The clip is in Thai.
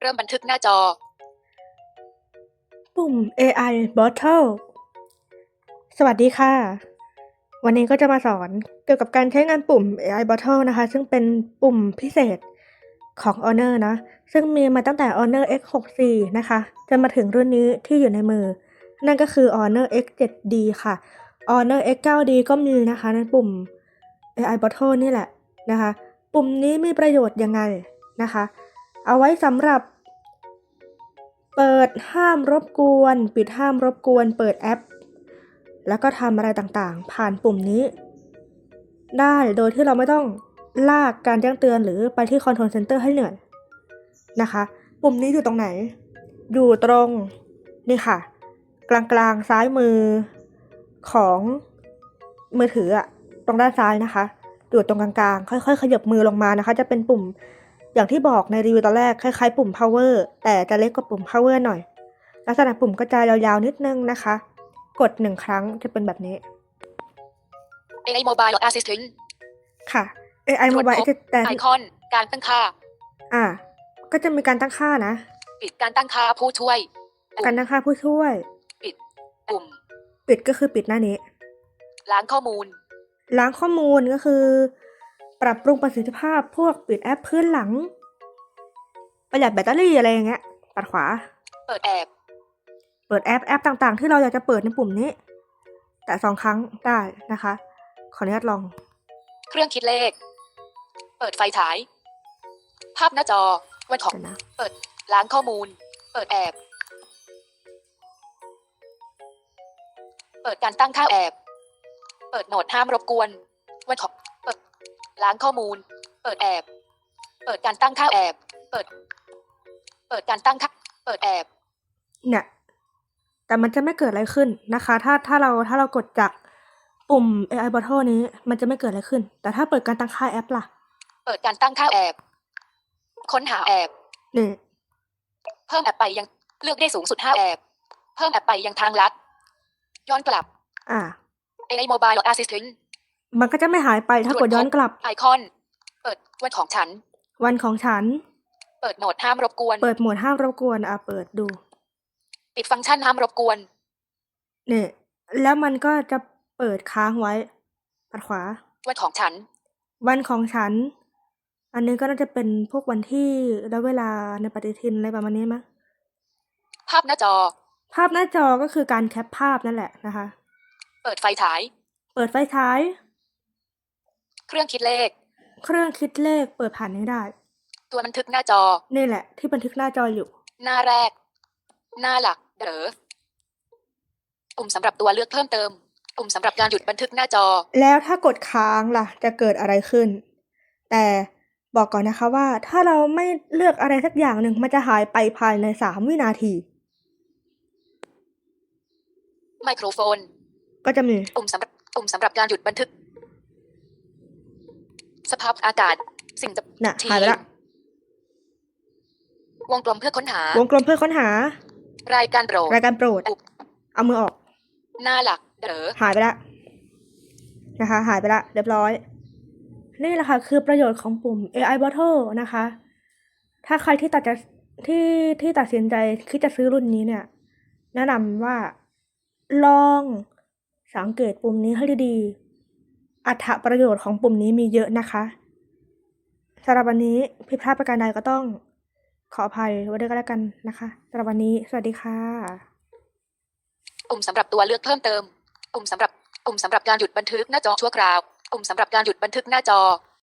เริ่มบันทึกหน้าจอ ปุ่ม AI Bottle สวัสดีค่ะ วันนี้ก็จะมาสอนเกี่ยวกับการใช้งานปุ่ม AI Bottle นะคะ ซึ่งเป็นปุ่มพิเศษของ Honor นะ ซึ่งมีมาตั้งแต่ Honor X64 นะคะ จนมาถึงรุ่นนี้ที่อยู่ในมือ นั่นก็คือ Honor X7D ค่ะ Honor X9D ก็มีนะคะในปุ่ม AI Bottle นี่แหละนะคะ ปุ่มนี้มีประโยชน์ยังไงนะคะ เอาไว้สำหรับ เปิดห้ามรบกวน ปิดห้ามรบกวน เปิดแอป แล้วก็ทำอะไรต่างๆ ผ่านปุ่มนี้ ได้โดยที่เราไม่ต้องลากการแจ้งเตือนหรือไปที่ Control Center ให้เหนื่อยนะคะ ปุ่มนี้อยู่ตรงไหน อยู่ตรงนี่ค่ะ กลางๆซ้ายมือของมือถืออะตรงด้านซ้ายนะคะอยู่ตรงกลางๆ ค่อยๆ ขยับมือลงมานะคะ จะเป็นปุ่ม อย่างที่บอกในรีวิวตอนแรกคล้ายๆปุ่ม power แต่จะเล็กกว่าปุ่ม power หน่อย ลักษณะปุ่มก็จะยาวๆนิดนึงนะคะ กดหนึ่งครั้งจะเป็นแบบนี้ AI Mobile Assistant ค่ะ AI ตรวจ Mobile พบ Assistant ไอคอนการตั้งค่า อ่า ก็จะมีการตั้งค่านะ ปิดการตั้งค่าผู้ช่วย การตั้งค่าผู้ช่วยปุ่ม ปิดก็คือปิดหน้านี้ ล้างข้อมูล ล้างข้อมูลก็คือ ปรับปรุงประสิทธิภาพพวกปิดแอปพื้นหลัง ประหยัดแบตเตอรี่อะไรอย่างเงี้ย ปัดขวา เปิดแอบเปิดแอปแอปต่างๆ ที่เราอยากจะเปิดในปุ่มนี้ แต่สองครั้งได้นะคะ ขออนุญาตลอง เครื่องคิดเลข เปิดไฟฉาย ภาพหน้าจอ วันของเดี๋ยวนะ เปิด ล้างข้อมูล เปิดแอบเปิดการตั้งค่าแอบเปิดโหนดห้ามรบกวนวันของเปิด ล้างข้อมูล เปิดแอบเปิดการตั้งค่าแอบเปิด เปิดการตั้งค่าเปิดแอบเนี่ย แต่มันจะไม่เกิดอะไรขึ้นนะคะ ถ้าถ้าเราถ้าเรากดจากปุ่ม AI Bottle นี้ มันจะไม่เกิดอะไรขึ้น แต่ถ้าเปิดการตั้งค่าแอปล่ะ เปิดการตั้งค่าแอบค้นหาแอบนี่เพิ่มแอปไปยังเลือกได้สูงสุด5แอบเพิ่มแอปไปยังทางลัด ย้อนกลับ อ่า AI Mobile Assistant มันก็จะไม่หายไปถ้ากดย้อนกลับ ไอคอน เปิดวันของฉัน วันของฉัน เปิดโหมดห้ามรบกวน เปิดโหมดห้ามรบกวนอะเปิดดู ปิดฟังก์ชันห้ามรบกวนนี่แล้วมันก็จะเปิดค้างไว้ปัดขวา วันของฉัน วันของฉัน อันนี้ก็น่าจะเป็นพวกวันที่และเวลาในปฏิทินอะไรประมาณนี้มั้ยภาพหน้าจอ ภาพหน้าจอก็คือการแคปภาพนั่นแหละนะคะ เปิดไฟฉาย เปิดไฟฉาย เครื่องคิดเลข เครื่องคิดเลขเปิดผ่านนี้ได้ ตัวบันทึกหน้าจอ นี่แหละ ที่บันทึกหน้าจออยู่ หน้าแรก หน้าหลัก เด๋อปุ่มสำหรับตัวเลือกเพิ่มเติม ปุ่มสำหรับการหยุดบันทึกหน้าจอ แล้วถ้ากดค้างล่ะ จะเกิดอะไรขึ้น แต่บอกก่อนนะคะว่า ถ้าเราไม่เลือกอะไรสักอย่างหนึ่งมันจะหายไปภายในสามวินาที ไมโครโฟน ก็จะมีปุ่มสำหรับปุ่มสำหรับการหยุดบันทึก สภาพอากาศ สิ่งจะน่ะทีหายไปละวงกลมเพื่อค้นหา วงกลมเพื่อค้นหา รายการโปรดรายการโปรด เอามือออก หน้าหลักเด๋อหายไปละนะคะ หายไปละเรียบร้อย นี่แหละค่ะ คือประโยชน์ของปุ่ม AI Bottle นะคะ ถ้าใครที่ตัดจะที่ที่ตัดสินใจคิดจะซื้อรุ่นนี้เนี่ย แนะนำว่าลองสังเกตปุ่มนี้ให้ดีๆ อัตประโยชน์ของปุ่มนี้มีเยอะนะคะสำหรับวันนี้ผิดพลาดประการใดก็ต้องขออภัยไว้ด้วยกันแล้วกันนะคะสำหรับวันนี้ สวัสดีค่ะ ปุ่มสำหรับตัวเลือกเพิ่มเติม ปุ่มสำหรับปุ่มสำหรับการหยุดบันทึกหน้าจอชั่วคราว ปุ่มสำหรับการหยุดบันทึกหน้าจอ